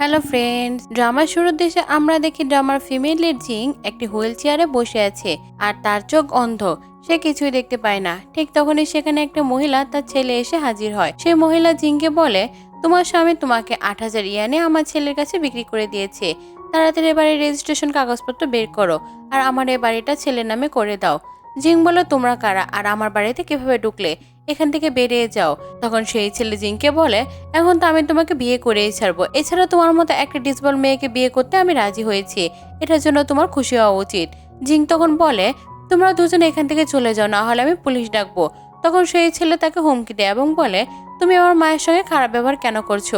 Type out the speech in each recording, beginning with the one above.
Hello friends ড্রামার শুরুর দেশে আমরা দেখি ড্রামার ফিমেল লিড জিং একটি হুইল চেয়ারে বসে আছে, আর তার চোখ অন্ধ। সে কিছুই দেখতে পায় না। ঠিক তখনই সেখানে একটা মহিলা তার ছেলে এসে হাজির হয়। সেই মহিলা জিংকে বলে, তোমার স্বামী তোমাকে আট হাজার ইয়ানে আমার ছেলের কাছে বিক্রি করে দিয়েছে। তাড়াতাড়ি এবারে রেজিস্ট্রেশন কাগজপত্র বের করো, আর আমার এই বাড়িটা ছেলের নামে করে দাও। জিং বলে, তোমরা কারা, আর আমার বাড়িতে কীভাবে ঢুকলে? এখান থেকে বেরিয়ে যাও। তখন সেই ছেলে জিংকে বলে, এখন তো আমি তোমাকে বিয়ে করেই ছাড়বো। এছাড়া তোমার মতো একটা ডিসবল মেয়েকে বিয়ে করতে আমি রাজি হয়েছি। এটার জন্য তোমার খুশি হওয়া উচিত। জিং তখন বলে, তোমরা দুজন এখান থেকে চলে যাও, না হলে আমি পুলিশ ডাকবো। তখন সেই ছেলে তাকে হুমকি দেয় এবং বলে, তুমি আমার মায়ের সঙ্গে খারাপ ব্যবহার কেন করছ?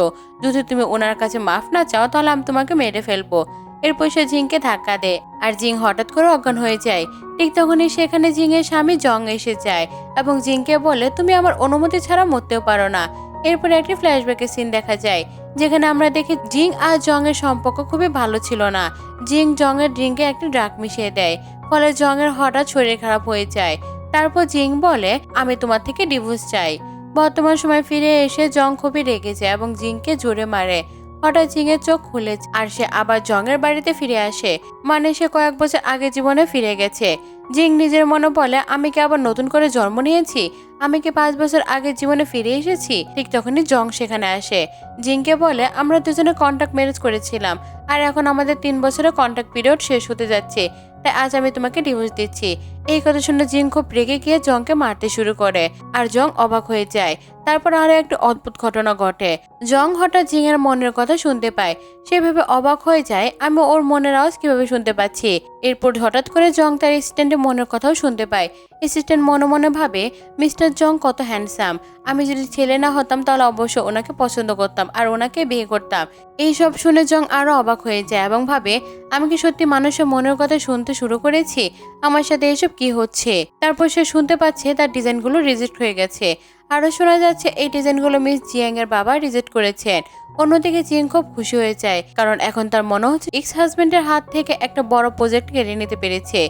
যদি তুমি ওনার কাছে মাফ না চাও, তাহলে আমি তোমাকে মেরে ফেলব। এরপর সে জিংকে ধাক্কা দেয়। আর জিং হঠাৎ করে অজ্ঞান হয়ে যায়। ঠিক তখনই সেখানে জিংয়ের স্বামী জং এসে যায় এবং জিংকে বলে, তুমি আমার অনুমতি ছাড়া মরতেও পারো না। এরপরে একটি ফ্ল্যাশব্যাকের সিন দেখা যায়, যেখানে আমরা দেখি জিং আর জং এর সম্পর্ক খুবই ভালো ছিল না। জিং জং এর ড্রিঙ্কে একটি ড্রাগ মিশিয়ে দেয়, ফলে জং এর হঠাৎ শরীর খারাপ হয়ে যায়। তারপর জিং বলে, আমি তোমার থেকে ডিভোর্স চাই। বর্তমান সময় ফিরে এসে জং খুবই রেগে যায় এবং জিংকে জোরে মারে। হঠাৎ জিংয়ের চোখ খুলে আর সে আবার জংয়ের বাড়িতে ফিরে আসে। মানে সে কয়েক বছর আগে জীবনে ফিরে গেছে। জিং নিজের মনে বলে, আমি কি আবার নতুন করে জন্ম নিয়েছি? আমি কি পাঁচ বছর আগে জীবনে ফিরে এসেছি? ঠিক তখনই জং সেখানে আসে। জিংকে বলে, আমরা দুজনে কন্ট্যাক্ট ম্যারেজ করেছিলাম আর এখন আমাদের তিন বছরের কন্ট্যাক্ট পিরিয়ড শেষ হতে যাচ্ছে। তাই আজ আমি তোমাকে ডিভোর্স দিচ্ছি। এই কথা শুনে জিং খুব রেগে গিয়ে জংকে মারতে শুরু করে, আর জং অবাক হয়ে যায়। তারপর আরও একটা অদ্ভুত ঘটনা ঘটে। জং হঠাৎ জিংয়ের মনের কথা শুনতে পায়। সেভাবে অবাক হয়ে যায়, আমি ওর মনের আওয়াজ কীভাবে শুনতে পাচ্ছি? এরপর হঠাৎ করে জং তার অ্যাসিস্ট্যান্টের মনের কথাও শুনতে পায়। অ্যাসিস্ট্যান্ট মনে মনে ভাবে, মিস্টার জং কত হ্যান্ডসাম আমি যদি ছেলে না হতাম, তাহলে অবশ্য ওনাকে পছন্দ করতাম আর ওনাকে বিয়ে করতাম। এইসব শুনে জং আরও অবাক হয়ে যায় এবং ভাবে, আমি কি সত্যি মানুষের মনের কথা শুনতে শুরু করেছি? আমার সাথে এসব কি হচ্ছে? তারপর সে শুনতে পাচ্ছে তার ডিজাইনগুলো রিজেক্ট হয়ে গেছে। আরও শোনা যাচ্ছে এই ডিজাইনগুলো মিস জিয়াং এর বাবা রিজেক্ট করেছেন। অন্যদিকে জিং খুব খুশি হয়ে যায়, কারণ এখন তার মনে হচ্ছে এক্স হাজবেন্ডের হাত থেকে একটা বড় প্রজেক্ট কেড়ে নিতে পেরেছে।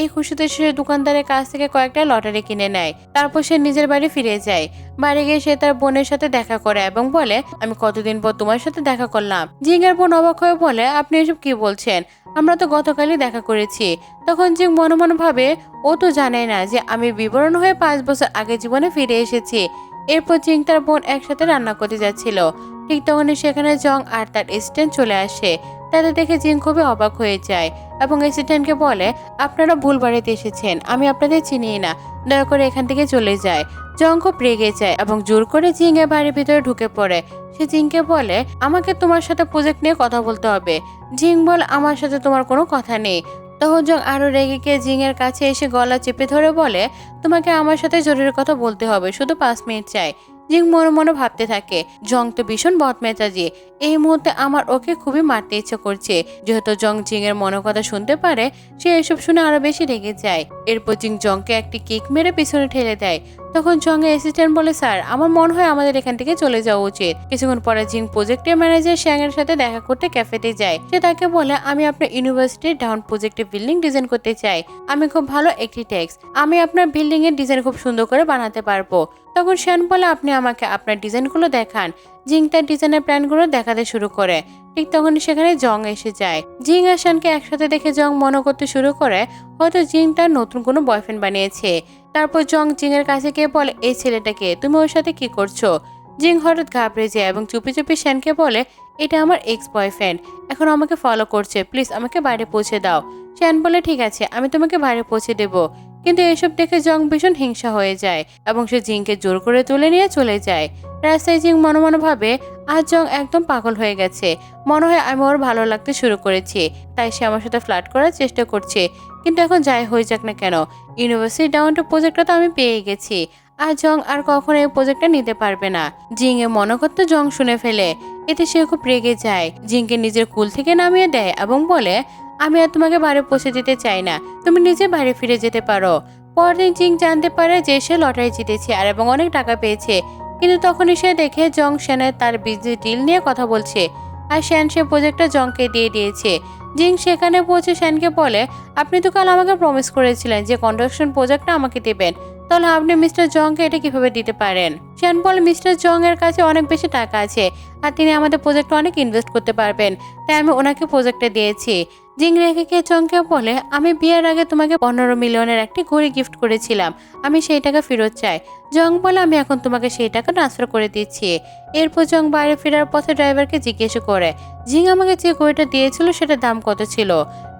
এই খুশিতে সে দোকানদারের কাছ থেকে কয়েকটা লটারি কিনে নেয়। তারপর সে নিজের বাড়ি ফিরে যায়। বাড়ি গিয়ে সে তার বোনের সাথে দেখা করে এবং বলে, আমি কতদিন পর তোমার সাথে দেখা করলাম। জিঙ্গের বোন অবাক হয়ে বলে, আপনি এসব কি বলছেন? আমরা তো গতকালই দেখা করেছি। তখন যে মনোমনভাবে মনে ভাবে ও তো জানে না যে আমি বিবরণ হয়ে পাঁচ বছর আগে জীবনে ফিরে এসেছি। এরপর জিং তার বোন একসাথে রান্না করতে যাচ্ছিল। ঠিক তখনই সেখানে জং আর তার অ্যাসিস্ট্যান্ট চলে আসে। তাদের দেখে জিং খুবই অবাক হয়ে যায় এবং অ্যাসিস্ট্যান্টকে বলে, আপনারা ভুল বাড়িতে এসেছেন, আমি আপনাদের চিনি না। দয়া করে এখান থেকে চলে যায়। জং খুব রেগে যায় এবং জোর করে জিং এর বাড়ির ভিতরে ঢুকে পড়ে। সে জিংকে বলে, আমাকে তোমার সাথে প্রজেক্ট নিয়ে কথা বলতে হবে। জিং বল, আমার সাথে তোমার কোনো কথা নেই। তখন আরও আরও রেগে গিয়ে জিংয়ের কাছে এসে গলা চেপে ধরে বলে, তোমাকে আমার সাথে জরুরি কথা বলতে হবে, শুধু পাঁচ মিনিট চাই। জিং মনে মনে ভাবতে থাকে, জং তো ভীষণ বদমেজাজি এই মুহূর্তে আমার ওকে খুবই মারতে ইচ্ছে করছে। যেহেতু জং জিং এর মনের কথা শুনতে পারে, সে এসব শুনে আরও বেশি রেগে যায়। এরপর জিং জংকে একটি কিক মেরে পিছনে ঠেলে দেয়। তখন জঙ্গে অ্যাসিস্ট্যান্ট বলে, স্যার, আমার মনে হয় আমাদের এখান থেকে চলে যাওয়া উচিত। কিছুক্ষণ পরে জিং প্রজেক্টের ম্যানেজার শ্যাং এর সাথে দেখা করতে ক্যাফেতে যায়। সে তাকে বলে, আমি আপনার ইউনিভার্সিটির ডাউন প্রজেক্টে বিল্ডিং ডিজাইন করতে চাই। আমি খুব ভালো একটি ট্যাক্স আমি আপনার বিল্ডিং এর ডিজাইন খুব সুন্দর করে বানাতে পারব। তখন শ্যান বলে, আপনি আমাকে আপনার ডিজাইনগুলো দেখান। জিং তার ডিজাইনের প্ল্যানগুলো দেখাতে শুরু করে। ঠিক তখন সেখানে জং এসে যায়। জিং আর শানকে একসাথে দেখে জং মনে করতে শুরু করে, হয়তো জিং তার নতুন কোনো বয়ফ্রেন্ড বানিয়েছে। তারপর জং জিং এর কাছে গিয়ে বলে, এই ছেলেটাকে, তুমি ওর সাথে কি করছ? জিং হঠাৎ ঘাবড়ে যায় এবং চুপি চুপি শ্যানকে বলে, এটা আমার এক্স বয়ফ্রেন্ড এখন আমাকে ফলো করছে প্লিজ আমাকে বাইরে পৌঁছে দাও। শ্যান বলে, ঠিক আছে, আমি তোমাকে বাইরে পৌঁছে দেবো। কিন্তু এসব দেখে জং ভীষণ হিংসা হয়ে যায় এবং সে জিংকে জোর করে তুলে নিয়ে চলে যায়। রাস্তায় জিং মনে মনে ভাবে আজ জং একদম পাগল হয়ে গেছে। মনে হয় আমি ওর ভালো লাগতে শুরু করেছি, তাই সে আমার সাথে ফ্লার্ট করার চেষ্টা করছে। কিন্তু এখন যাই হয়ে যাক না কেন, ইউনিভার্সিটি ডাউন টু প্রজেক্টটা তো আমি পেয়ে গেছি। আর জং আর কখনো এই প্রজেক্টটা নিতে পারবে না। জিং মনে করতে জং শুনে ফেলে। এতে সে খুব রেগে যায়। জিংকে নিজের কুল থেকে নামিয়ে দেয় এবং বলে আমি আর তোমাকে বাড়ি পৌঁছে দিতে চাই না। তুমি নিজে বাড়ি ফিরে যেতে পারো। পরদিন জিং জানতে পারে যে সে লটারি জিতেছে আর এবং অনেক টাকা পেয়েছে। কিন্তু তখনই সে দেখে জং সেনের তার বিজনেস ডিল নিয়ে কথা বলছে। আর শ্যান সে প্রজেক্টটা জংকে দিয়ে দিয়েছে। জিং সেখানে পৌঁছে শ্যানকে বলে, আপনি তো কাল আমাকে প্রমিস করেছিলেন যে কন্ডাকশন প্রজেক্টটা আমাকে দেবেন। তাহলে আপনি মিস্টার জংকে এটা কীভাবে দিতে পারেন? শ্যান বলে মিস্টার জং এর কাছে অনেক বেশি টাকা আছে। আর তিনি আমাদের প্রজেক্টে অনেক ইনভেস্ট করতে পারবেন। তাই আমি ওনাকে প্রজেক্টে দিয়েছি। জিং রেখে কে চংকে বলে, আমি বিয়ের আগে তোমাকে পনেরো মিলিয়নের একটি ঘড়ি গিফট করেছিলাম। আমি সেই টাকা ফেরত চাই। জং বলে, আমি এখন তোমাকে সেই টাকা ট্রান্সফার করে দিচ্ছি। এরপর জং বাইরে ফেরার পথে ড্রাইভারকে জিজ্ঞেস করে, জিং আমাকে যে ঘড়িটা দিয়েছিল সেটার দাম কত ছিল?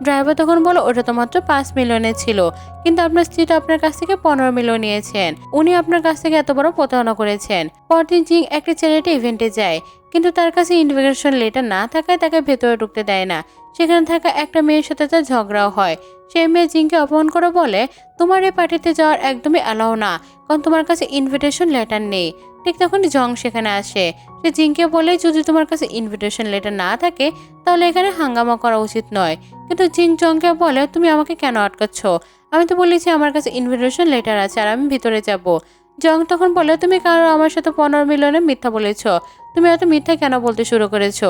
ড্রাইভার তখন বলো, ওটা তো মাত্র পাঁচ মিলিয়নের ছিল, কিন্তু আপনার স্ত্রীটা আপনার কাছ থেকে পনেরো মিলিয়ন নিয়েছেন। উনি আপনার কাছ থেকে এত বড় প্রতারণা করেছেন। পরদিন জিং একটি ছেলেটি ইভেন্টে যায়। কিন্তু তার কাছে ইনভিটেশন লেটার না থাকায় তাকে ভেতরে ঢুকতে দেয় না। সেখানে থাকা একটা মেয়ের সাথে তার ঝগড়াও হয়। সেই মেয়ে জিংকে অপমান করে বলে, তোমার এই পার্টিতে যাওয়ার একদমই অ্যালাউ না, কারণ তোমার কাছে ইনভিটেশন লেটার নেই। ঠিক তখন জং সেখানে আসে। সে জিংকে বলে, যদি তোমার কাছে ইনভিটেশন লেটার না থাকে, তাহলে এখানে হাঙ্গামা করা উচিত নয়। কিন্তু জিং জংকে বলে, তুমি আমাকে কেন আটকাচ্ছ? আমি তো বলেছি আমার কাছে ইনভিটেশন লেটার আছে আর আমি ভিতরে যাব। জং তখন বলে, তুমি কারও আমার সাথে পনেরো মিলিয়নের মিথ্যা বলেছ। তুমি এত মিথ্যা কেন বলতে শুরু করেছ?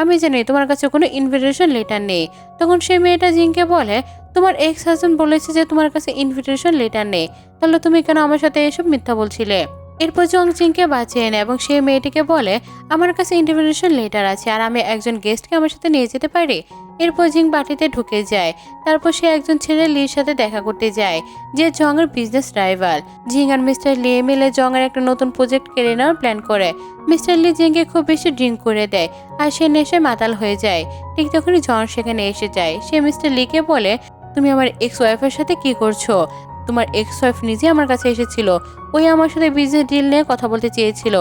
আমি জানি তোমার কাছে কোনো ইনভিটেশন লেটার নেই। তখন সে মেয়েটা জিংকে বলে, তোমার এক্স হাজবেন্ড বলেছে যে তোমার কাছে ইনভিটেশন লেটার নেই। তাহলে তুমি কেন আমার সাথে এসব মিথ্যা বলছিলে? এরপর জং জিংকে বাঁচিয়ে নেয় এবং সে মেয়েটিকে বলে, আমার কাছে ইনভিটেশন লেটার আছে আর আমি একজন গেস্টকে আমার সাথে নিয়ে যেতে পারি? এরপর জিং বাটিতে ঢুকে যায়। তারপর সে একজন ছেলে লির সাথে দেখা করতে যায়, যে জংয়ের বিজনেস রাইভাল জিং আর মিস্টার লি মিলে জংয়ের একটা নতুন প্রজেক্ট কেড়ে নেওয়ার প্ল্যান করে। মিস্টার লি জিংকে খুব বেশি ড্রিঙ্ক করে দেয়, আর সে নেশে মাতাল হয়ে যায়। ঠিক তখনই জন সেখানে এসে যায়। সে মিস্টার লিকে বলে, তুমি আমার এক্স ওয়াইফের সাথে কি করছ? তোমার এক্স ওয়াইফ নিজে আমার কাছে এসেছিল। ওই আমার সাথে বিজনেস ডিল নিয়ে কথা বলতে চেয়েছিল।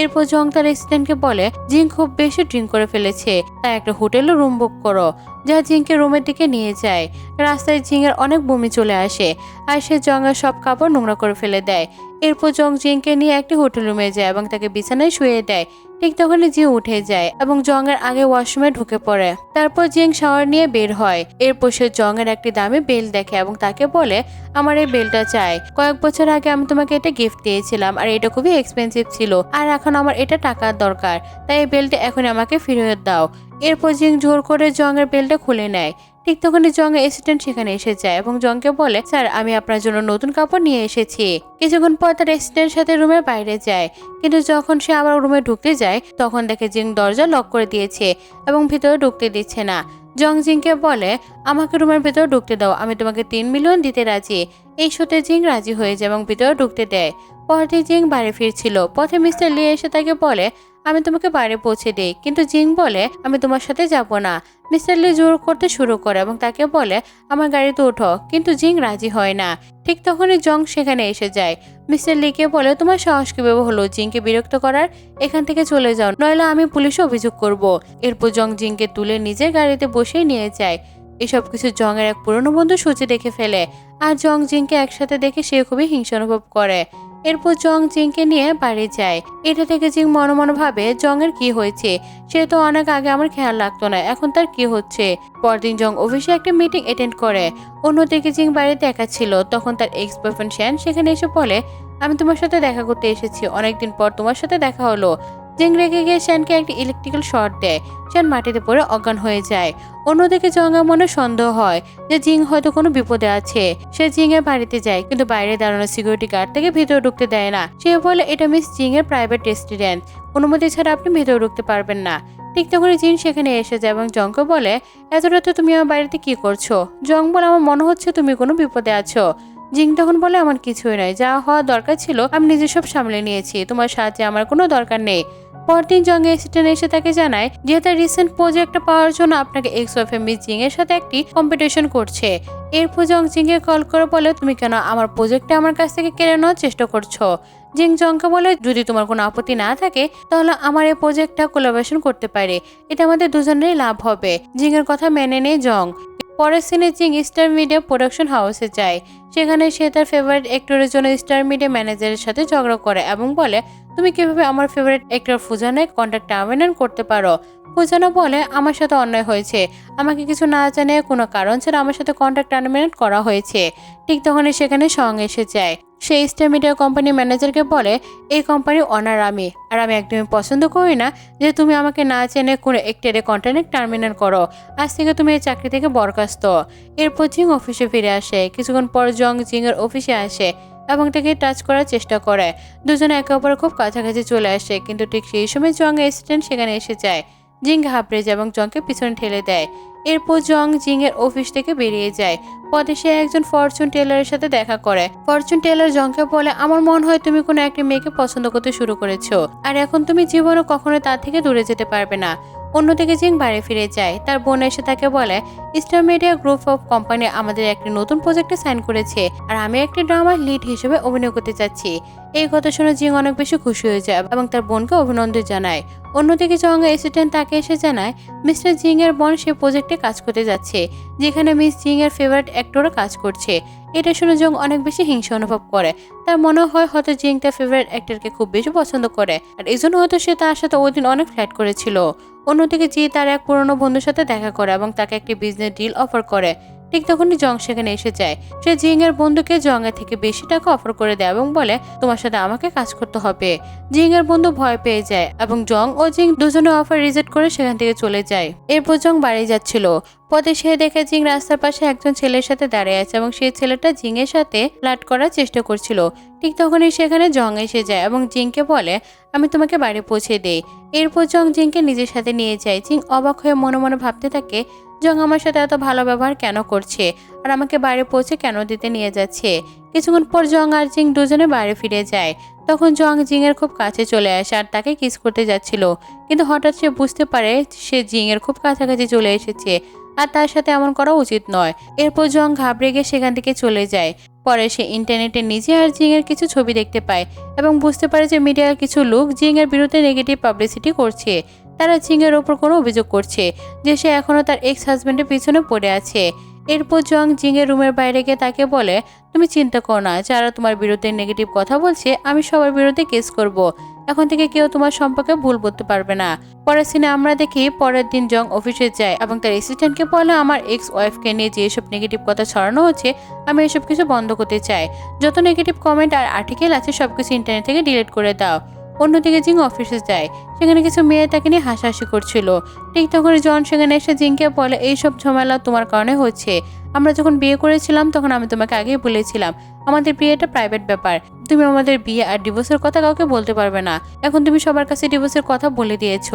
এরপর জং তার রেসিডেন্টকে বলে জিং খুব বেশি ড্রিঙ্ক করে ফেলেছে। তাই একটা হোটেলে রুম বুক করো, যা জিংকে রুমের দিকে নিয়ে যায়। রাস্তায় জিংয়ের অনেক বমি চলে আসে, আর সে জংয়ের সব কাপড় নোংরা করে ফেলে দেয়। এরপর জং জিংকে নিয়ে একটি হোটেল রুমে যায় এবং তাকে বিছানায় শুয়ে দেয়। ঠিক তখনই জিং উঠে যায় এবং জংয়ের আগে ওয়াশরুমে ঢুকে পড়ে। তারপর জিং শাওয়ার নিয়ে বের হয়। এরপর সে জংয়ের একটি দামি বেল দেখে এবং তাকে বলে, আমার এই বেলটা চাই। কয়েক বছর আগে আমি তোমাকে এটা গিফট দিয়েছিলাম, আর এটা খুবই এক্সপেন্সিভ ছিল। আর এখন আমার এটা টাকার দরকার, তাই এই বেলটা এখন আমাকে ফেরত দাও। এরপর জিং জোর করে জংয়ের বেল্টটা খুলে নেয়। ঠিক তখনই জং অ্যাসিস্ট্যান্ট সেখানে এসে যায় এবং জংকে বলে, স্যার, আমি আপনার জন্য নতুন কাপড় নিয়ে এসেছি। কিছুক্ষণ পর তার অ্যাসিস্ট্যান্ট সাথে রুমের বাইরে যায়। কিন্তু যখন সে আবার রুমে ঢুকতে যায়, তখন দেখে জিং দরজা লক করে দিয়েছে এবং ভিতরে ঢুকতে দিচ্ছে না। জং জিংকে বলে, আমাকে রুমের ভেতর ঢুকতে দাও, আমি তোমাকে তিন মিলিয়ন দিতে রাজি। এই শোতে জিং রাজি হয়ে যায় এবং ভিতরে ঢুকতে দেয়। পরদিন জিং বাড়ি ফিরছিল। পথে মিস্টার লি এসে তাকে বলে আমি তোমাকে বাড়ি পৌঁছে দিই। কিন্তু জিং বলে, আমি তোমার সাথে যাব না। মিস্টার লি জোর করতে শুরু করে এবং তাকে বলে, আমার গাড়িতে ওঠো। কিন্তু জিং রাজি হয় না। ঠিক তখনই জং সেখানে এসে যায়। মিস্টার লিকে বলে, তোমার সাহস কীভাবে হলো জিংকে বিরক্ত করার? এখান থেকে চলে যাও, নইলে আমি পুলিশে অভিযোগ করব। এরপর জং জিংকে তুলে নিজের গাড়িতে বসেই নিয়ে যায়। এসব কিছু জংয়ের এক পুরনো বন্ধু সূচি দেখে ফেলে। আর জং জিংকে একসাথে দেখে সে খুবই হিংসা অনুভব করে। এরপর জং জিংকে নিয়ে বাড়ি যায়। এটা থেকে জিং মনে মনে ভাবে, জংয়ের কি হয়েছে? সে তো অনেক আগে আমার খেয়াল রাখতো না, এখন তার কি হচ্ছে? পরদিন জং অফিসে একটা মিটিং অ্যাটেন্ড করে। অন্যদিকে জিং বাড়িতে দেখা ছিল। তখন তার এক্স বয়ফ্রেন্ড শ্যান সেখানে এসে বলে, আমি তোমার সাথে দেখা করতে এসেছি। অনেকদিন পর তোমার সাথে দেখা হলো। জিং রেগে গিয়ে শ্যানকে একটি ইলেকট্রিক্যাল শর্ট দেয় শ্যান মাটিতে পড়ে অজ্ঞান হয়ে যায়। অন্যদিকে জঙ্গা মনে সন্দেহ হয় যে জিং হয়তো কোনো বিপদে আছে। সে জিং এর বাড়িতে যায়, কিন্তু বাইরে দাঁড়ানো সিকিউরিটি গার্ড থেকে ভিতরে ঢুকতে দেয় না। সে বলে, এটা মিস জিং এর প্রাইভেট রেস্টুরেন্ট অনুমতি ছাড়া আপনি ভিতরে ঢুকতে পারবেন না। ঠিক তখনই জিন সেখানে এসে যায় এবং জংকে বলে, এত রাতে তুমি আমার বাড়িতে কি করছ? জং বলে, আমার মনে হচ্ছে তুমি কোনো বিপদে আছো। জিং তখন বলে, আমার কিছুই নয়। যা হওয়া দরকার ছিল, আমি নিজে সব সামলে নিয়েছি। তোমার সাহায্যে আমার কোনো দরকার নেই। পরদিন জং অ্যাসিস্ট্যান্ট এসে তাকে জানায় যে তার রিসেন্ট প্রজেক্টটা পাওয়ার জন্য আপনাকে এক্স ওয়াইফে মিস জিং এর সাথে একটি কম্পিটিশন করছে। এরপর জং জিংকে কল করে বলে, তুমি কেন আমার প্রজেক্টটা আমার কাছ থেকে কেড়ে নেওয়ার চেষ্টা করছ? জিং জংকে বলে, যদি তোমার কোনো আপত্তি না থাকে, তাহলে আমার এই প্রজেক্টটা কোলাবোরেশন করতে পারে। এটা আমাদের দুজনেরই লাভ হবে। জিংয়ের কথা মেনে নেয় জং। পরের সিনে চিং স্টার মিডিয়া প্রোডাকশন হাউসে যায়। সেখানে সে তার ফেভারিট অ্যাক্টরের জন্য স্টার মিডিয়া ম্যানেজারের সাথে ঝগড়া করে এবং বলে, তুমি কীভাবে আমার ফেভারিট অ্যাক্টর ফুজানায় কন্ট্যাক্ট টার্মিনেট করতে পারো? ফুজানো বলে, আমার সাথে অন্যায় হয়েছে। আমাকে কিছু না জানিয়ে কোনো কারণ ছাড়া আমার সাথে কন্ট্যাক্ট টার্মিনেট করা হয়েছে। ঠিক তখনই সেখানে সং এসে যায়। সে স্টার মিডিয়া কোম্পানি ম্যানেজারকে বলে, এই কোম্পানি অনার আমি, আর আমি একদমই পছন্দ করি না যে তুমি আমাকে না চেনে কোনো একটারে কন্ট্রাক্ট টার্মিনাল করো। আজ থেকে তুমি এই চাকরি থেকে বরখাস্ত। এরপর জিং অফিসে ফিরে আসে। কিছুক্ষণ পর জং জিং এর অফিসে আসে এবং তাকে টাচ করার চেষ্টা করে। দুজনে একে অপরের খুব কাছাকাছি চলে আসে, কিন্তু ঠিক সেই সময় জং অ্যাসিস্ট্যান্ট সেখানে এসে যায়। জিং ঘাবড়ে যায় এবং জংকে পিছনে ঠেলে দেয়। এরপর জং জিং এর অফিস থেকে বেরিয়ে যায়। পথে সে একজন ফরচুন টেলারের সাথে দেখা করে। ফরচুন টেলার জংকে বলে, আমার মনে হয় তুমি কোনো একটি মেয়েকে পছন্দ করতে শুরু করেছ। আর এখন তুমি জীবনে কখনো তার থেকে দূরে যেতে পারবে না। অন্যদিকে জিং বাড়ি ফিরে যায়। তার বোন এসে তাকে বলে star media group of company আমাদের একটি নতুন প্রজেক্টে সাইন করেছে, আর আমি একটি ড্রামার লিড হিসেবে অভিনয় করতে চাচ্ছি। এই কথা শুনে জিং অনেক বেশি খুশি হয়ে যায় এবং তার বোনকে অভিনন্দন জানায়। অন্যদিকে জং অ্যাসিস্ট্যান্ট তাকে এসে জানায় মিস্টার জিং এর বোন সে প্রজেক্টে কাজ করতে যাচ্ছে, যেখানে মিস জিং এর ফেভারিট অ্যাক্টরও কাজ করছে। এটা শুনে জং অনেক বেশি হিংসা অনুভব করে। তার মনে হয় হয়তো জিং তার ফেভারিট অ্যাক্টরকে খুব বেশি পছন্দ করে, আর এই জন্য হয়তো সে তার সাথে ওই দিন অনেক ফ্ল্যাট করেছিল অন্যদিকে জি তার এক পুরনো বন্ধুর সাথে দেখা করে এবং তাকে একটি বিজনেস ডিল অফার করে। ঠিক তখনই জং সেখানে এসে যায়। সে জিং এর বন্ধুকে জং এর থেকে বেশি টাকা অফার করে দেয় এবং বলে, তোমার সাথে আমাকে কাজ করতে হবে। জিং এর বন্ধু ভয় পেয়ে যায় এবং জং ও জিং দুজনে অফার রিজেক্ট করে সেখান থেকে চলে যায়। এরপর জং বাড়ি যাচ্ছিল। পথে সে দেখে জিং রাস্তার পাশে একজন ছেলের সাথে দাঁড়িয়ে আছে এবং সেই ছেলেটা জিং এর সাথে ফ্লাট করার চেষ্টা করছিল। ঠিক তখনই সেখানে জং এসে যায় এবং জিংকে বলে, আমি তোমাকে বাড়ি পৌঁছে দেই। এরপর জং জিংকে নিজের সাথে নিয়ে যায়। জিং অবাক হয়ে মনে মনে ভাবতে থাকে জং আমার সাথে এত ভালো ব্যবহার কেন করছে? আর আমাকে বাইরে পৌঁছে কেন দিতে নিয়ে যাচ্ছে? কিছুক্ষণ পর জং আর জিং দুজনে বাইরে ফিরে যায়। তখন জং জিং এর খুব কাছে চলে আসে আর তাকে কিস করতে যাচ্ছিল। কিন্তু হঠাৎ সে বুঝতে পারে সে জিং এর খুব কাছাকাছি চলে এসেছে। আর তার সাথে এমন করা উচিত নয়। এরপর জং ঘাবড়ে গিয়ে সেখান থেকে চলে যায়। পরে সে ইন্টারনেটে নিজে আর জিং এর কিছু ছবি দেখতে পায় এবং বুঝতে পারে যে মিডিয়ার কিছু লোক জিং এর বিরুদ্ধে নেগেটিভ পাবলিসিটি করছে। তারা এর ওপর কোনো অভিযোগ করছে যে সে এখনও তার এক্স হাজব্যান্ডের পিছনে পড়ে আছে। এরপর জং জিং এর রুমের বাইরে গিয়ে তাকে বলে, তুমি চিন্তা করো না, যারা তোমার বিরুদ্ধে নেগেটিভ কথা বলছে, আমি সবার বিরুদ্ধে কেস করব। এখন থেকে কেউ তোমার সম্পর্কে ভুল বলতে পারবে না। পরের সিনে আমরা দেখি পরের দিন জং অফিসে যায় এবং তার অ্যাসিস্ট্যান্টকে বলে, আমার এক্স ওয়াইফকে নিয়ে যে এসব নেগেটিভ কথা ছড়ানো হচ্ছে, আমি এসব কিছু বন্ধ করতে চাই। যত নেগেটিভ কমেন্ট আর আর্টিকেল আছে সব কিছু ইন্টারনেট থেকে ডিলিট করে দাও। অন্যদিকে জিং অফিসে যায়। সেখানে কিছু মেয়ে তাকে নিয়ে হাসাহাসি করছিল। ঠিক তখন জন সেখানে এসে জিংকে বলে, এইসব ঝামেলা তোমার কারণে হচ্ছে। আমরা যখন বিয়ে করেছিলাম, তখন আমি তোমাকে আগেই বলেছিলাম, আমাদের বিয়েটা প্রাইভেট ব্যাপার। তুমি আমাদের বিয়ে আর ডিভোর্সের কথা কাউকে বলতে পারবে না। এখন তুমি সবার কাছে ডিভোর্সের কথা বলে দিয়েছ,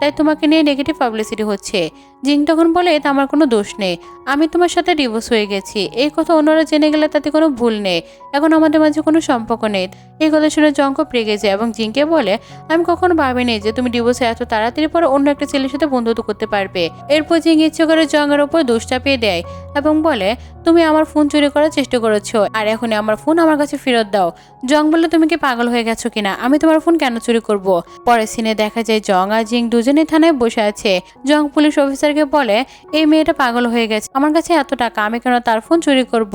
তাই তোমাকে নিয়ে নেগেটিভ পাবলিসিটি হচ্ছে। জিং তখন বলে, এতে আমার কোনো দোষ নেই। আমি তোমার সাথে ডিভোর্স হয়ে গেছি। এই কথা অন্যরা জেনে গেলে তাতে কোনো ভুল নেই। এখন আমাদের মাঝে কোনো সম্পর্ক নেই। এই কথা শুনে জঙ্ক রেগে যায় এবং জিংকে বলে, আমি কখনো ভাবিনি যে তুমি ডিভোর্সে এত তাড়াতাড়ি পরে অন্য একটা ছেলের সাথে বন্ধুত্ব করতে পারবে। এরপর জিং ইচ্ছে করে জঙ্গের ওপর দোষ চাপিয়ে দেয় এবং বলে তুমি আমার ফোন চুরি করার চেষ্টা করেছ, আর এখন আমার ফোন আমার কাছে ফেরত দাও। জং বললে, তুমি কি পাগল হয়ে গেছো কিনা? আমি তোমার ফোন কেন চুরি করব? পরের সিনে দেখা যায় জং আর জিং দুজনেই থানায় বসে আছে। জং পুলিশ অফিসারকে বলে, এই মেয়েটা পাগল হয়ে গেছে। আমার কাছে এত টাকা, আমি কেন তার ফোন চুরি করব?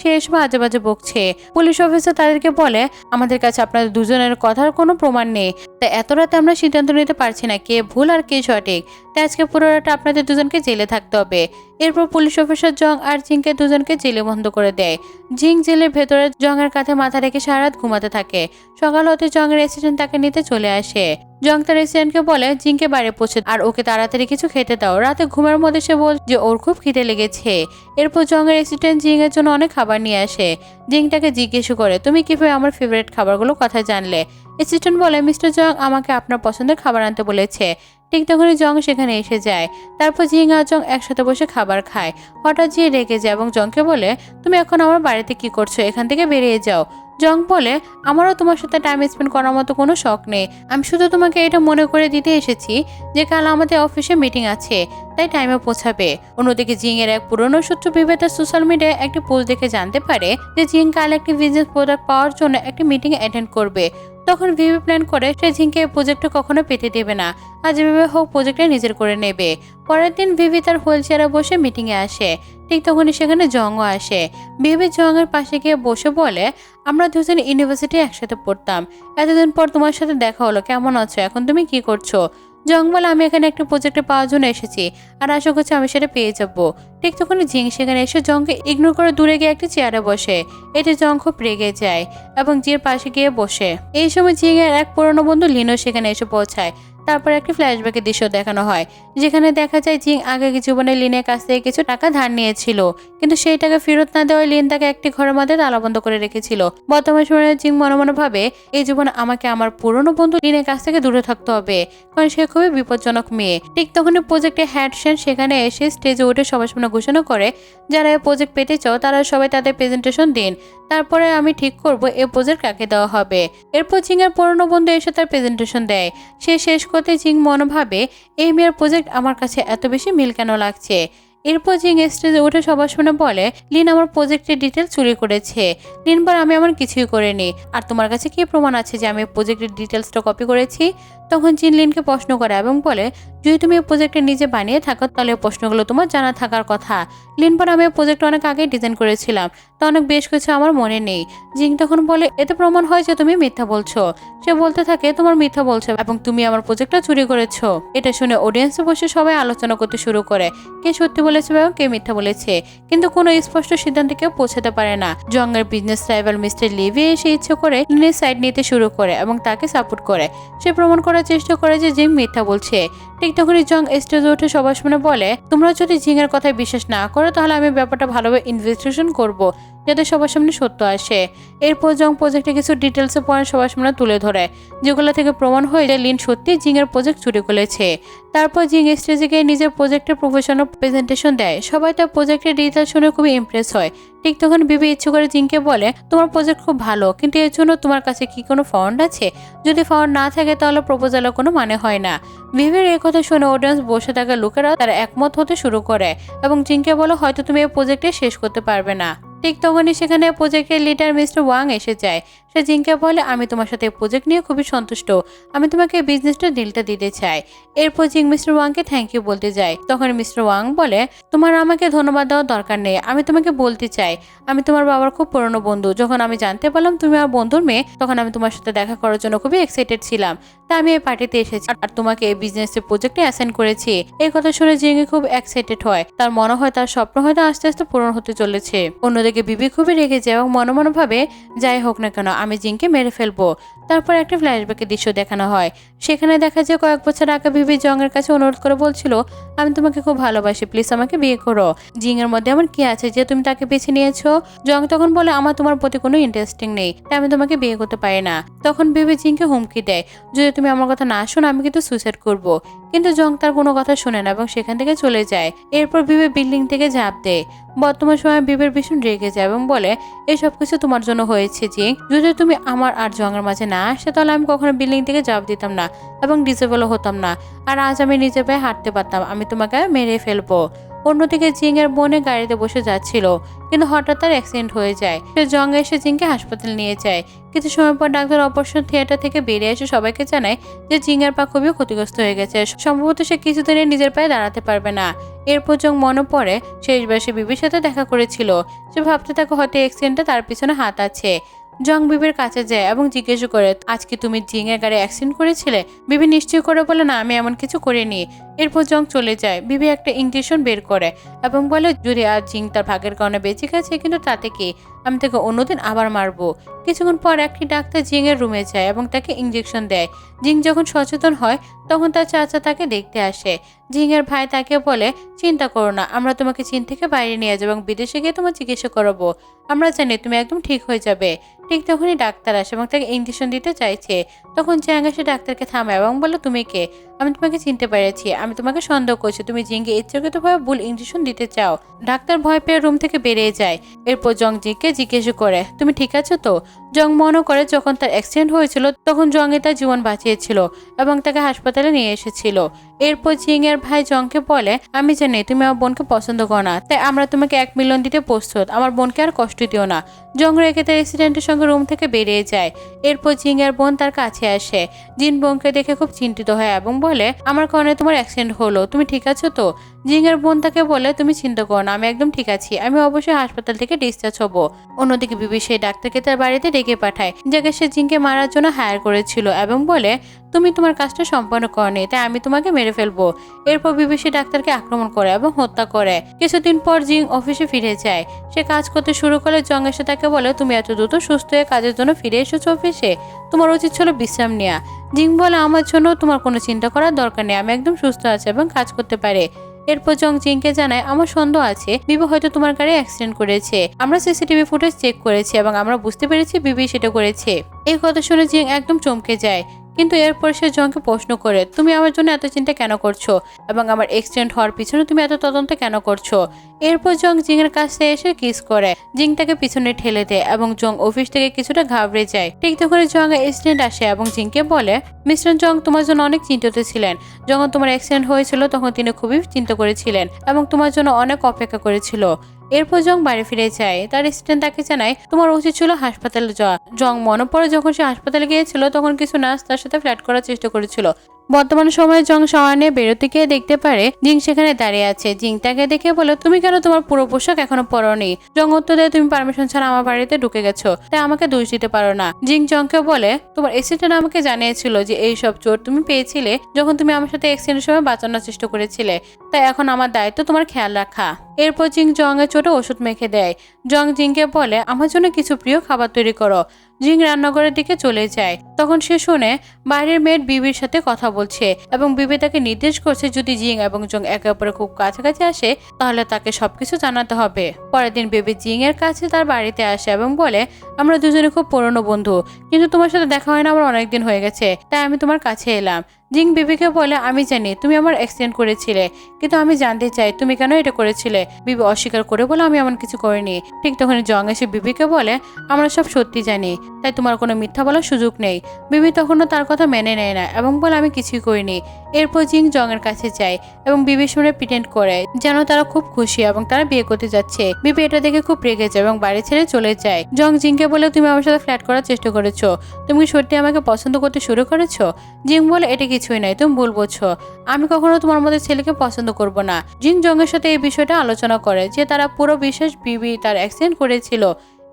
সে এসব আজে বাজে বকছে। পুলিশ অফিসার তাদেরকে বলে, আমাদের কাছে আপনাদের দুজনের কথার কোনো প্রমাণ নেই। তাই এত রাতে আমরা সিদ্ধান্ত নিতে পারছি না, কে ভুল আর কে সঠিক। তাই আজকে পুরো রাতে আপনাদের দুজনকে জেলে থাকতে হবে। এরপর পুলিশ অফিসার জং আর জিংকে দুজনকে জেলে বন্ধ করে দেয়। জিং জেলের ভেতরে জংয়ের কাঁধে মাথা রেখে সারা রাত ঘুমাতে থাকে। সকাল হতে জংয়ের রেসিডেন্ট তাকে নিতে চলে আসে। জং তার রেসিডেন্টকে বলে, জিংকে বাইরে পৌঁছে আর ওকে তাড়াতাড়ি কিছু খেতে দাও। রাতে ঘুমের মধ্যে সে বল যে, ওর খুব খিদে লেগেছে। এরপর জংয়ের জিং এর জন্য অনেক খাবার নিয়ে আসে। জিং তাকে জিজ্ঞেস করে, তুমি কীভাবে আমার ফেভারিট খাবারগুলো কথা জানলে? অ্যাসিস্ট্যান্ট বলে, মিস্টার জং আমাকে আপনার পছন্দের খাবার আনতে বলেছে। ঠিক তখনই জং সেখানে এসে যায়। তারপর জিং আর জং একসাথে বসে খাবার খায়। হঠাৎ জিয়ে রেগে যায় এবং জংকে বলে, তুমি এখন আমার বাড়িতে কি করছ? এখান থেকে বেরিয়ে যাও। জং বলে, আমারও তোমার সাথে টাইম স্পেন্ড করার মতো কোনো শখ নেই। আমি শুধু তোমাকে এটা মনে করে দিতে এসেছি যে কাল আমাদের অফিসে মিটিং আছে, তাই টাইমে পৌঁছাবে। অন্যদিকে জিং এর এক পুরনো সূত্র বিভেদের সোশ্যাল মিডিয়ায় একটি পোস্ট দেখে জানতে পারে যে জিং কাল একটি বিজনেস প্রোডাক্ট পাওয়ার জন্য একটি মিটিং অ্যাটেন্ড করবে। তখন ভিভি প্ল্যান করে সে ঝিঙ্কে প্রজেক্টটা কখনো পেতে দেবে না। আর যেভাবে হোক প্রজেক্টটা নিজের করে নেবে। পরের দিন ভিভি তার হুইল চেয়ারে বসে মিটিংয়ে আসে। ঠিক তখনই সেখানে জংও আসে। ভিভি জংয়ের পাশে গিয়ে বসে বলে, আমরা দুজন ইউনিভার্সিটি একসাথে পড়তাম। এতদিন পর তোমার সাথে দেখা হলো। কেমন আছো? এখন তুমি কি করছ? জং বলে আমি এখানে একটা প্রজেক্টে পাওয়ার জন্য এসেছি আর আশা করছি আমি সেটা পেয়ে যাব। ঠিক তখন জিং সেখানে এসে জংকে ইগনোর করে দূরে গিয়ে একটা চেয়ারে বসে। এতে জং খুব রেগে যায় এবং জির পাশে গিয়ে বসে। এই সময় জিং এর এক পুরনো বন্ধু লিনো সেখানে এসে পৌঁছায়। তারপর একটি ফ্ল্যাশব্যাকের দৃশ্য দেখানো হয়, যেখানে দেখা যায় জিং আগে জীবনে লিনের কাছ থেকে কিছু টাকা ধার নিয়েছিল, কিন্তু সেই টাকা ফেরত না দেওয়ায় লিন তাকে একটি ঘরের মধ্যে তালাবন্ধ করে রেখেছিল। বর্তমান সময়ে জিং মনে মনে ভাবে এই জীবনে আমাকে আমার পুরনো বন্ধু লিনের কাছ থেকে দূরে থাকতে হবে, কারণ সে খুবই বিপজ্জনক মেয়ে। ঠিক তখনই প্রজেক্টের হ্যাড সেন সেখানে এসে স্টেজে উঠে সবার সামনে ঘোষণা করে, যারা এই প্রজেক্ট পেতে চাও, তারা সবাই তাদের প্রেজেন্টেশন দিন। তারপরে আমি ঠিক করব এই প্রজেক্ট কাকে দেওয়া হবে? এরপর জিংয়ের পুরনো বন্ধু এসে তার প্রেজেন্টেশন দেয়। সে শেষ করতে জিং মনোভাবে এই মেয়ের প্রজেক্ট আমার কাছে এত বেশি মিল কেন লাগছে? এরপর জিং স্টেজে উঠে সবার শুনে বলে, লিন, আমার প্রজেক্টের ডিটেল চুরি করেছে। লিন বল আমি আমার কিছুই করিনি। আর তোমার কাছে কি প্রমাণ আছে যে আমি প্রজেক্টের ডিটেলসটা কপি করেছি? তখন জিন লিনকে প্রশ্ন করে এবং বলে, যদি তুমি এই প্রজেক্টে নিজে বানিয়ে থাকো, তাহলে প্রশ্নগুলো তোমার জানা থাকার কথা। লিন বল, আমি এই প্রজেক্ট অনেক আগে ডিজাইন করেছিলাম। তা অনেক বেশ কিছু আমার মনে নেই। জিং তখন বলে, এতে প্রমাণ হয় যে তুমি মিথ্যা বলছো। সে বলতে থাকে, তোমার মিথ্যা বলছো এবং তুমি আমার প্রজেক্টটা চুরি করেছ। এটা শুনে অডিয়েন্সে বসে সবাই আলোচনা করতে শুরু করে। কে সত্যি বলেছে এবং কে মিথ্যা বলেছে? কিন্তু কোনো স্পষ্ট সিদ্ধান্তে কেউ পৌঁছাতে পারে না। জঙ্গের বিজনেস রাইভাল মিস্টার লিভি এসে ইচ্ছে করে লিনের সাইড নিতে শুরু করে এবং তাকে সাপোর্ট করে। সে প্রমাণ করার চেষ্টা করে যে জিম মিথ্যা বলছে। ঠিক তখনই জং স্টেজে উঠে সবার সামনে বলে, তোমরা যদি জিংয়ের কথায় বিশ্বাস না করো, তাহলে আমি ব্যাপারটা ভালোভাবে ইনভেস্টিগেশন করব। যাতে সবার সামনে সত্য আসে। এরপর জং প্রজেক্টে কিছু ডিটেলসে পয়েন্ট সবার সামনে তুলে ধরে, যেগুলো থেকে প্রমাণ হয়ে যায় লিন সত্যি জিংয়ের প্রজেক্ট চুরি করেছে। তারপর জিং স্টেজে গিয়ে নিজের প্রজেক্টের প্রফেশনাল প্রেজেন্টেশন দেয়। সবাই তার প্রজেক্টের ডিটেল শুনে খুবই ইমপ্রেস হয়। ঠিক তখন বিবি ইচ্ছে করে জিংকে বলে, তোমার প্রজেক্ট খুব ভালো, কিন্তু এর জন্য তোমার কাছে কি কোনো ফান্ড আছে? যদি ফান্ড না থাকে তাহলে প্রপোজালের কোনো মানে হয় না। বিবির এই কথা শুনে অডিয়েন্স বসে থাকা লোকেরা তারা একমত হতে শুরু করে এবং জিংকে বলে, হয়তো তুমি এই প্রজেক্টে শেষ করতে পারবে না। ঠিক তখনই সেখানে প্রজেক্টের লিডার মিস্টার ওয়াং এসে যায়। সে জিংকে বলে, আমি তোমার সাথে প্রজেক্ট নিয়ে খুবই সন্তুষ্ট। আমি তোমাকে বিজনেসটা ডিলটা দিতে চাই। এরপর জিং মিস্টার ওয়াংকে থ্যাংক ইউ বলতে যায়। তখন মিস্টার ওয়াং বলে, তোমার আমাকে ধন্যবাদ দেওয়ার দরকার নেই। আমি তোমাকে বলতে চাই। আমি তোমার বাবার খুব পুরনো বন্ধু। যখন আমি জানতে পারলাম তুমি আমার বন্ধুর মেয়ে, তখন আমি তোমার সাথে দেখা করার জন্য খুবই এক্সাইটেড ছিলাম। তাই আমি এই পার্টিতে এসেছি আর তোমাকে এই বিজনেসের প্রজেক্টে অ্যাসাইন করেছি। এই কথা শুনে জিঙ্গি খুব এক্সাইটেড হয়। তার মনে হয় তার স্বপ্ন হয়তো আস্তে আস্তে পূরণ হতে চলেছে। অন্যদিকে বিবি খুবই রেগে যায় এবং মনে মনে যাই হোক না কেন, আমি জিনকে মেরে ফেলব। তারপর একটা ফ্ল্যাশব্যাকের দৃশ্য দেখানো হয়। সেখানে দেখা যায় কয়েক বছর আগে বিবি জংয়ের কাছে অনুরোধ করে বলছিল, আমি তোমাকে খুব ভালোবাসি প্লিজ আমাকে বিয়ে করো। জিংয়ের মধ্যে আমার কি আছে যে, তুমি তাকে বেছে নিয়েছো? জং তখন বলে, আমার তোমার প্রতি কোনো ইন্টারেস্টিং নেই, তাই আমি তোমাকে বিয়ে করতে পারি না। তখন বিবি জিংকে হুমকি দেয়, যদি তুমি আমার কথা না শোনো, আমি কিন্তু সুইসাইড করব। কিন্তু জং তার কোনো কথা শুনে না এবং সেখান থেকে চলে যায়। এরপর বিবে বিল্ডিং থেকে ঝাঁপ দেয়। বর্তমান সময়ে বিবের ভীষণ রেগে যায় এবং বলে এই সব কিছু তোমার জন্য হয়েছে, জিং। যদি তুমি আমার আর জঙ্গের মাঝে না আসে তাহলে আমি কখনো বিল্ডিং থেকে জবাব দিতাম না এবং ডিসেবলও হতাম না। আর আজ আমি নিজে পায়ে হাঁটতে পারতাম, আমি তোমাকে মেরে ফেলব। অন্যদিকে জিং এর বোনে গাড়িতে বসে যাচ্ছিল, কিন্তু হঠাৎ তার অ্যাক্সিডেন্ট হয়ে যায়। সে জং এসে জিংকে হাসপাতালে নিয়ে যায়। কিছু সময় পর ডাক্তার অপারেশন থিয়েটার থেকে বেরিয়ে এসে সবাইকে জানায় যে জিংয়ের পা খুবই ক্ষতিগ্রস্ত হয়ে গেছে। সম্ভবত সে কিছুদিনে নিজের পায়ে দাঁড়াতে পারবে না। এরপর জং মনে পড়ে শেষবার সে বিবির সাথে দেখা করেছিল। সে ভাবতে থাকে হয়তো অ্যাক্সিডেন্টে তার পিছনে হাত আছে। জং বিবির কাছে যায় এবং জিজ্ঞেস করে, আজকে তুমি জিং এর গাড়ি অ্যাক্সিডেন্ট করেছিলে? বিবি নিশ্চয় করে বলে, না, আমি এমন কিছু করিনি। এরপর জং চলে যায়। বিবি একটা ইঞ্জেকশন বের করে এবং বলে, যদি আর জিং তার ভাগের কারণে বেঁচে গেছে, কিন্তু তাতে কি? আমি তাকে অন্যদিন আবার মারবো। কিছুক্ষণ পর একটি ডাক্তার জিং এর রুমে যায় এবং তাকে ইঞ্জেকশন দেয়। জিং যখন সচেতন হয়, তখন তার চাচা তাকে দেখতে আসে। জিংয়ের ভাই তাকে বলে, চিন্তা করো না, আমরা তোমাকে চীন থেকে বাইরে নিয়ে যাব এবং বিদেশে গিয়ে তোমার চিকিৎসা করাবো। আমরা জানি তুমি একদম ঠিক হয়ে যাবে। ঠিক তখনই ডাক্তার আসে এবং তাকে ইঞ্জেকশন দিতে চাইছে। তখন চ্যাং এসে ডাক্তারকে থামে এবং বলে, তুমি কে? আমি তোমাকে চিনতে পেরেছি, আমি তোমাকে সন্দেহ করছি। তুমি জিঙ্গে ইচ্ছাকৃতভাবে ভুল ইঞ্জেকশন দিতে চাও। ডাক্তার ভয় পেয়ে রুম থেকে বেরিয়ে যায়। এরপর জং জিকে জিজ্ঞেস করে, তুমি ঠিক আছো তো? জং মনে করে যখন তার অ্যাক্সিডেন্ট হয়েছিল, তখন জংয়ে তার জীবন বাঁচিয়েছিল এবং তাকে হাসপাতালে নিয়ে এসেছিল। এরপর জিং এর ভাই জংকে বলে, আমি জানি তুমি আমার বোনকে পছন্দ করো না, তাই আমরা তোমাকে এক মিলিয়ন দিতে প্রস্তুত। আমার বোনকে আর কষ্ট দিও না। জং রেখে তার অ্যাক্সিডেন্টের সঙ্গে রুম থেকে বেরিয়ে যায়। এরপর জিং এর বোন তার কাছে আসে। জিন বোনকে দেখে খুব চিন্তিত হয় এবং বলে, আমার কারণে তোমার অ্যাক্সিডেন্ট হলো, তুমি ঠিক আছো তো? জিংয়ের বোন তাকে বলে, তুমি চিন্তা করো না, আমি একদম ঠিক আছি। আমি অবশ্যই হাসপাতাল থেকে ডিসচার্জ হব। অন্যদিকে বিবি সেই ডাক্তারকে তার বাড়িতে ডেকে পাঠায়, যাকে সে জিংকে মারার জন্য হায়ার করেছিল এবং বলে, তুমি তোমার কাজটা সম্পন্ন করনি, তাই আমি তোমাকে মেরে ফেলব। এরপর বিবিসি ডাক্তারকে আক্রমণ করে এবং হত্যা করে। কিছুদিন পর জিং অফিসে ফিরে যায়। সে কাজ করতে শুরু করে জং এসে তাকে বলে, তুমি এত দ্রুত সুস্থ হয়ে কাজের জন্য ফিরে এসেছ অফিসে? তোমার উচিত ছিল বিশ্রাম নেওয়া জিং বলে, আমার জন্য তোমার কোনো চিন্তা করার দরকার নেই, আমি একদম সুস্থ আছি এবং কাজ করতে পারে। এরপর জং জিংকে জানায়, আমার সন্দেহ আছে, বিবি হয়তো তোমার গাড়ি অ্যাক্সিডেন্ট করেছে। আমরা সিসিটিভি ফুটেজ চেক করেছি এবং আমরা বুঝতে পেরেছি বিবি সেটা করেছে। এই কথা শুনে জিং একদম চমকে যায়। কিন্তু এরপর সে জংকে প্রশ্ন করে, তুমি আমার জন্য এত চিন্তা কেন করছ? এবং আমার এক্সিডেন্ট হওয়ার পিছনে তুমি এত তদন্ত কেন করছ? এরপর জং জিং এর কাছে এসে কিস করে। জিং তাকে পিছনে ঠেলে দেয় এবং জং অফিস থেকে কিছুটা ঘাবড়ে যায়। ঠিক তখন জং এক্সিডেন্ট আসে এবং জিংকে বলে, মিস্টার জং, তোমার জন্য অনেক চিন্তিত ছিলেন। যখন তোমার অ্যাক্সিডেন্ট হয়েছিল, তখন তিনি খুবই চিন্তা করেছিলেন এবং তোমার জন্য অনেক অপেক্ষা করেছিল। এরপর জং বাড়ি ফিরে যায়। তার স্টুডেন্ট তাকে জানায়, তোমার উচিত ছিল হাসপাতালে যাওয়া। জং মনে পড়ে যখন সে হাসপাতালে গিয়েছিল, তখন কিছু নার্স তার সাথে ফ্ল্যাট করার চেষ্টা করেছিল। বর্তমান সময়ে জং শাওয়ার নিয়ে বেরোতে গিয়ে দেখতে পারে, জিং সেখানে দাঁড়িয়ে আছে। জিং তাকে দেখে বলে, তুমি কেন তোমার পুরো পোশাক এখনও পরনি? জং উত্তর দেয়, তুমি পারমিশন ছাড়া আমার বাড়িতে ঢুকে গেছো, তাই আমাকে দোষ দিতে পারো না। জিং জংকে বলে, তোমার এক্সিডেন্ট আমাকে জানিয়েছিল যে এই সব চোট তুমি পেয়েছিলে যখন তুমি আমার সাথে এক্সিডেন্টের সময় বাঁচানোর চেষ্টা করেছিলে। তাই এখন আমার দায়িত্ব তোমার খেয়াল রাখা। এরপর জিং জং এর চোটে ওষুধ মেখে দেয়। জং জিংকে বলে, আমার জন্য কিছু প্রিয় খাবার তৈরি করো। জিং রান্নাঘরের দিকে চলে যায়। তখন সে শুনে, বাইরের মেয়ের বিবির সাথে কথা বলছে এবং বিবি তাকে নির্দেশ করছে যদি জিং এবং জং একে অপরের খুব কাছাকাছি আসে, তাহলে তাকে সবকিছু জানাতে হবে। পরের দিন বেবি জিং এর কাছে তার বাড়িতে আসে এবং বলে, আমরা দুজনে খুব পুরনো বন্ধু, কিন্তু তোমার সাথে দেখা হয় না, আমার অনেকদিন হয়ে গেছে, তাই আমি তোমার কাছে এলাম। জিং বিবিকে বলে, আমি জানি, তুমি আমার অ্যাক্সিডেন্ট করেছিলে, কিন্তু আমি জানতে চাই, তুমি কেন এটা করেছিলে? বিবি অস্বীকার করে বলে, আমি এমন কিছু করিনি। ঠিক তখন জং এসে বিবিকে বলে, আমরা সব সত্যি জানি, তাই তোমার কোনো মিথ্যা বলার সুযোগ নেই। বিবি তখনও তার কথা মেনে নেয় না এবং বলে, আমি কিছুই করিনি। এরপর জিং জং এর কাছে যায় এবং বিবি শুনে প্রিটেন্ড করে যেন তারা খুব খুশি এবং তারা বিয়ে করতে যাচ্ছে। বিবি এটা দেখে খুব রেগে যায় এবং বাড়ি ছেড়ে চলে যায়। জং জিংকে বলে, তুমি আমার সাথে ফ্ল্যাট করার চেষ্টা করেছ। তুমি সত্যি আমাকে পছন্দ করতে শুরু করেছ? জিং বলে, এটা কিছুই নাই, তুমি ভুল বুঝছ। আমি কখনো তোমার মতো ছেলেকে পছন্দ করব না। জিং জংয়ের সাথে এই বিষয়টা আলোচনা করে যে তারা পুরো বিশেষ বিবি তার অ্যাক্সিডেন্ট করেছিল।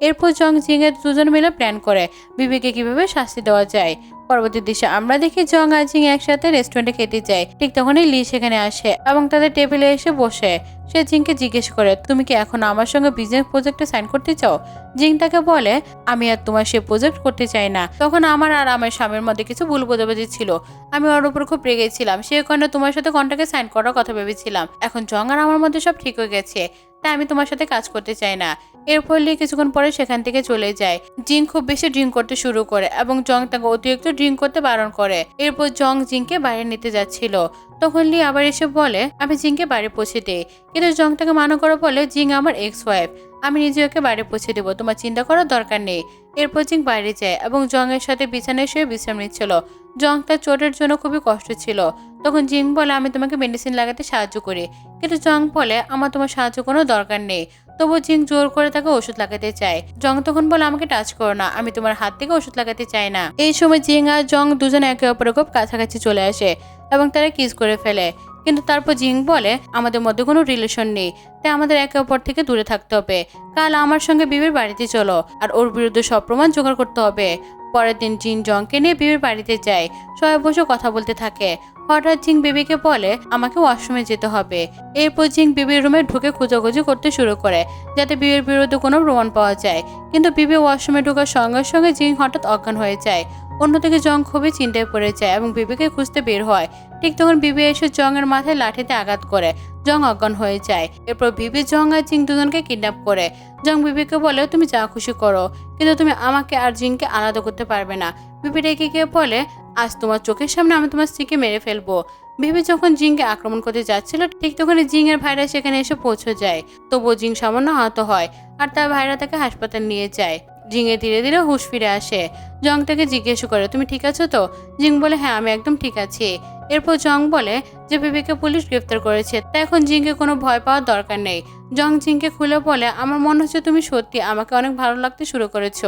এরপর জং জিং এর দুজন মিলে প্ল্যান করে বিবিকে কীভাবে শাস্তি দেওয়া যায়। পরবর্তী দৃশ্যে আমরা দেখি জং আর জিং একসাথে রেস্টুরেন্টে খেতে যায়। ঠিক তখনই লি সেখানে আসে এবং তাদের টেবিলে এসে বসে। সে জিংকে জিজ্ঞেস করে, তুমি কি এখন আমার সঙ্গে বিজনেস প্রজেক্টে সাইন করতে চাও? জিং তাকে বলে, আমি আর তোমার সে প্রজেক্ট করতে চাই না। তখন আমার আর আমার স্বামীর মধ্যে কিছু ভুল বোঝাবুঝি ছিল। আমি ওর উপর খুব রেগেছিলাম সে কারণে তোমার সাথে কন্ট্রাক্টে সাইন করার কথা ভেবেছিলাম। এখন জং আর আমার মধ্যে সব ঠিক হয়ে গেছে, তাই আমি তোমার সাথে কাজ করতে চাই না। এরপর লি কিছুক্ষণ পরে সেখান থেকে চলে যায়। জিং খুব বেশি ড্রিঙ্ক করতে শুরু করে এবং জং তাকে অতিরিক্ত ড্রিঙ্ক করতে বারণ করে। এরপর জং জিংকে বাইরে নিতে যাচ্ছিল। তখন লি আবার এসে বলে, আমি জিংকে বাড়ি পৌঁছে দিই। কিন্তু জং তাকে মানা করে বলে জিং আমার এক্স ওয়াইফ আমি নিজে ওকে বাইরে পৌঁছে দেবো, তোমার চিন্তা করার দরকার নেই। এরপর জিং বাইরে যায় এবং জং এর সাথে বিছানায় শুয়ে বিশ্রাম নিচ্ছিল। জং তার চোটের জন্য খুবই কষ্ট ছিল। তখন জিং বলে, আমি তোমাকে মেডিসিন লাগাতে সাহায্য করি। কিন্তু জং বলে, আমার তোমার সাহায্য কোনো দরকার নেই। তবু জিং জোর করে তাকে ওষুধ লাগাতে চায়। জং তখন বলে, আমাকে টাচ করো না, আমি তোমার হাত থেকে ওষুধ লাগাতে চাই না। এই সময় জিং আর জং দুজন একে অপরের খুব কাছাকাছি চলে আসে এবং তারা কিস করে ফেলে। কিন্তু তারপর জিং বলে, আমাদের মধ্যে কোনো রিলেশন নেই, তাই আমাদের একে অপর থেকে দূরে থাকতে হবে। কাল আমার সঙ্গে বিবির বাড়িতে চলো, আর ওর বিরুদ্ধে সব প্রমাণ জোগাড় করতে হবে। পরের দিন জিন জংকে নিয়ে বিবির বাড়িতে যায়। সবাই বসে কথা বলতে থাকে। হঠাৎ জিং বেবিকে বলে, আমাকে ওয়াশরুমে যেতে হবে। এরপর জিং বিবির রুমে ঢুকে খোঁজাখুঁজি করতে শুরু করে, যাতে বিবির বিরুদ্ধে কোনো প্রমাণ পাওয়া যায়। কিন্তু বিবি ওয়াশরুমে ঢোকার সঙ্গে সঙ্গে জিং হঠাৎ অজ্ঞান হয়ে যায়। অন্যদিকে জং খুবই চিন্তায় পড়ে যায় এবং বিবিকে খুঁজতে বের হয়। ঠিক তখন বিবি এসে জং এর মাথায় লাঠিতে আঘাত করে। জং অজ্ঞান হয়ে যায়। এরপর বিবি, জং আর জিং দুজনকে কিডন্যাপ করে। জং বিবিকে বলে, তুমি যা খুশি করো, কিন্তু তুমি আমাকে আর জিংকে আলাদা করতে পারবে না। বিবি রেগে গিয়ে বলে, আজ তোমার চোখের সামনে আমি তোমার স্ত্রীকে মেরে ফেলব। বিবি যখন জিংকে আক্রমণ করতে যাচ্ছিল, ঠিক তখনই জিং এর ভাইরা সেখানে এসে পৌঁছে যায়। তবুও জিং সামান্য আহত হয়, আর তার ভাইরা তাকে হাসপাতাল নিয়ে যায়। জিংয়ে ধীরে ধীরে হুঁশ ফিরে আসে। জং তাকে জিজ্ঞেস করে, তুমি ঠিক আছো তো? জিং বলে হ্যাঁ আমি একদম ঠিক আছি। এরপর জং বলে, যে বিবিকে পুলিশ গ্রেফতার করেছে তাই এখন জিংকে কোনো ভয় পাওয়ার দরকার নেই। জং জিংকে খুলে বলে, আমার মনে হচ্ছে তুমি সত্যি আমাকে অনেক ভালো লাগতে শুরু করেছ।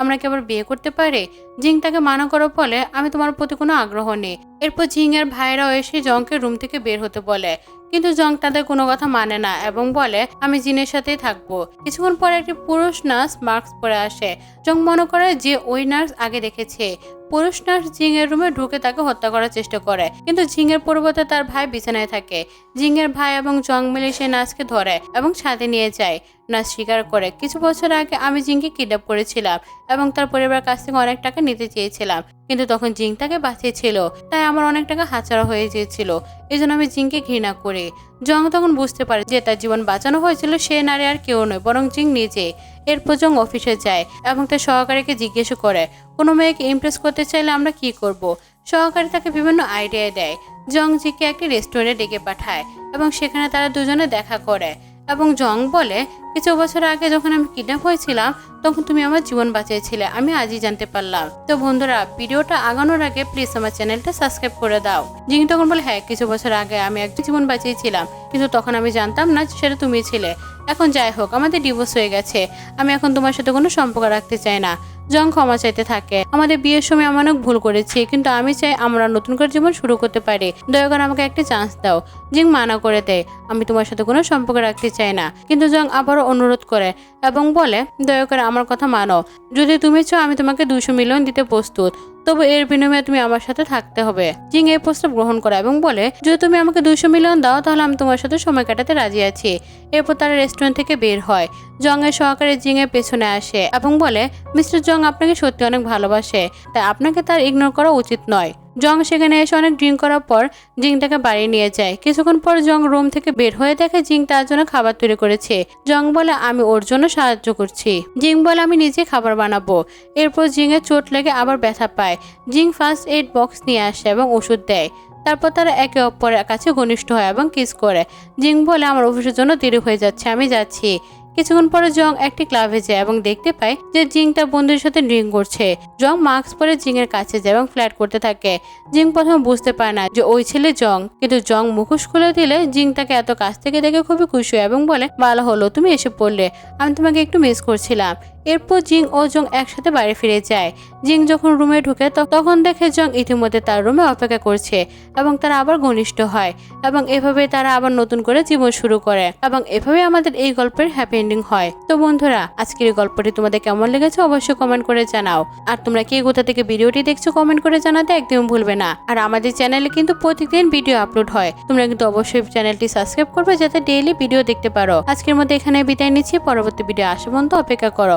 আমরা কি আবার বিয়ে করতে পারি? জিং তাকে মানা করার ফলে আমি তোমার প্রতি কোনো আগ্রহ নেই। এরপর জিং এর ভাইরাও এসে জংকে রুম থেকে বের হতে বলে। কিন্তু জং তাদের কোনো কথা মানে না এবং বলে, আমি জিনের সাথেই থাকব। কিছুক্ষণ পরে একটি পুরুষ নার্স মাস্ক পরে আসে। জং মনে করে যে ওই নার্স আগে দেখেছে। পুরুষ নার্স জিং এর রুমে ঢুকে তাকে হত্যা করার চেষ্টা করে। কিন্তু জিং এর পরিবর্তে তার ভাই বিছানায় থাকে। জিং এর ভাই এবং জং মিলে সেই নার্সকে ধরে এবং সাথে নিয়ে যায়। নার্স স্বীকার করে, কিছু বছর আগে আমি জিংকে কিডন্যাপ করেছিলাম এবং তার পরিবারের কাছ থেকে অনেক টাকা নিতে চেয়েছিলাম। কিন্তু তখন জিং তাকে বাঁচিয়েছিল। তাই আমার অনেক টাকা হাতছাড়া হয়ে গিয়েছিল। এই জন্য আমি জিংকে ঘৃণা করি। জং তখন বুঝতে পারে যে তার জীবন বাঁচানো হয়েছিল, সে নারী আর কেউ নয়, বরং জিং নিজে। এরপর জং অফিসে যায় এবং তার সহকারীকে জিজ্ঞেস করে, কোনো মেয়েকে ইমপ্রেস করতে চাইলে আমরা কি করব? সহকারী তাকে বিভিন্ন আইডিয়া দেয়। জং জিকে একটি রেস্টুরেন্টে ডেকে পাঠায় এবং সেখানে তারা দুজনে দেখা করে এবং জং বলে কিছু বছর আগে যখন আমি কিডন্যাপ হয়েছিলাম, তখন তুমি আমার জীবন বাঁচিয়েছিলে, আমি আজই জানতে পারলাম। তো বন্ধুরা, ভিডিওটা আগানোর আগে প্লিজ আমার চ্যানেলটা সাবস্ক্রাইব করে দাও। জিং তখন বলে হ্যাঁ কিছু বছর আগে আমি একটা জীবন বাঁচিয়েছিলাম, কিন্তু তখন আমি জানতাম না সেটা তুমি ছিলে। এখন যাই হোক, আমাদের ডিভোর্স হয়ে গেছে। আমি এখন তোমার সাথে কোনো সম্পর্ক রাখতে চাই না। জং ক্ষমা চাইতে থাকে। আমাদের বিয়ের সময় আমি অনেক ভুল করেছি, কিন্তু আমি চাই আমরা নতুন করে জীবন শুরু করতে পারি। দয়া করে আমাকে একটা চান্স দাও। জিং মানা করে দেয় আমি তোমার সাথে কোনো সম্পর্ক রাখতে চাই না। কিন্তু জং আবারও অনুরোধ করে এবং বলে, দয়া করে আমার কথা মানো। যদি তুমি চাও আমি তোমাকে দুশো মিলিয়ন দিতে প্রস্তুত, তবু এর বিনিময়ে তুমি আমার সাথে থাকতে হবে। জিং এই প্রস্তাব গ্রহণ করে এবং বলে, যদি তুমি আমাকে দুশো মিলিয়ন দাও, তাহলে আমি তোমার সাথে সময় কাটাতে রাজি আছি। এরপর তারা রেস্টুরেন্ট থেকে বের হয়। জং এর সহকারী জিং এর পেছনে আসে এবং বলে, মিস্টার জং আপনাকে সত্যি অনেক ভালোবাসে, তাই আপনাকে তার ইগনোর করা উচিত নয়। জং সেখানে এসে অনেক ড্রিঙ্ক করার পর জিং তাকে বাড়ি নিয়ে যায়। কিছুক্ষণ পর জং রুম থেকে বের হয়ে দেখে জিং তার জন্য খাবার তৈরি করেছে। জং বলে, আমি ওর জন্য সাহায্য করছি। জিং বলে, আমি নিজে খাবার বানাবো। এরপর জিং এর চোট লেগে আবার ব্যথা পায়। জিং ফার্স্ট এইড বক্স নিয়ে আসে এবং ওষুধ দেয়। তারপর তারা একে অপরের কাছে ঘনিষ্ঠ হয় এবং কিস করে। জিং বলে, আমার অফিসের জন্য দেরি হয়ে যাচ্ছে, আমি যাচ্ছি। কিছুক্ষণ পরে জং একটি ক্লাবে যায় এবং দেখতে পায় যে জিং তার বন্ধুদের সাথে ড্রিঙ্ক করছে। জং মাস্ক পরে জিং এর কাছে যায় এবং ফ্ল্যাট করতে থাকে। জিং প্রথমে বুঝতে পারে না যে ওই ছেলে জং, কিন্তু জং মুখোশ খুলে দিলে জিং তাকে এত কাছ থেকে দেখে খুবই খুশি হয় এবং বলে ভালো হলো, তুমি এসে পড়লে। আমি তোমাকে একটু মিস করছিলাম। এরপর জিং ও জং একসাথে বাড়ি ফিরে যায়। জিং যখন রুমে ঢুকে তখন দেখে জং ইতিমধ্যে তার রুমে অপেক্ষা করছে এবং তারা আবার ঘনিষ্ঠ হয় এবং এভাবে তারা আবার নতুন করে জীবন শুরু করে এবং এভাবে আমাদের এই গল্পের হ্যাপি এন্ডিং হয়। তো বন্ধুরা, আজকের এই গল্পটি তোমাদের কেমন লেগেছে অবশ্যই কমেন্ট করে জানাও। আর তোমরা কে কোথা থেকে ভিডিওটি দেখছ কমেন্ট করে জানাতে একদম ভুলবে না। আর আমাদের চ্যানেলে কিন্তু প্রতিদিন ভিডিও আপলোড হয়। তোমরা কিন্তু অবশ্যই চ্যানেলটি সাবস্ক্রাইব করবে যাতে ডেইলি ভিডিও দেখতে পারো। আজকের মধ্যে এখানে বিদায় নিচ্ছি। পরবর্তী ভিডিও আসা অপেক্ষা করো।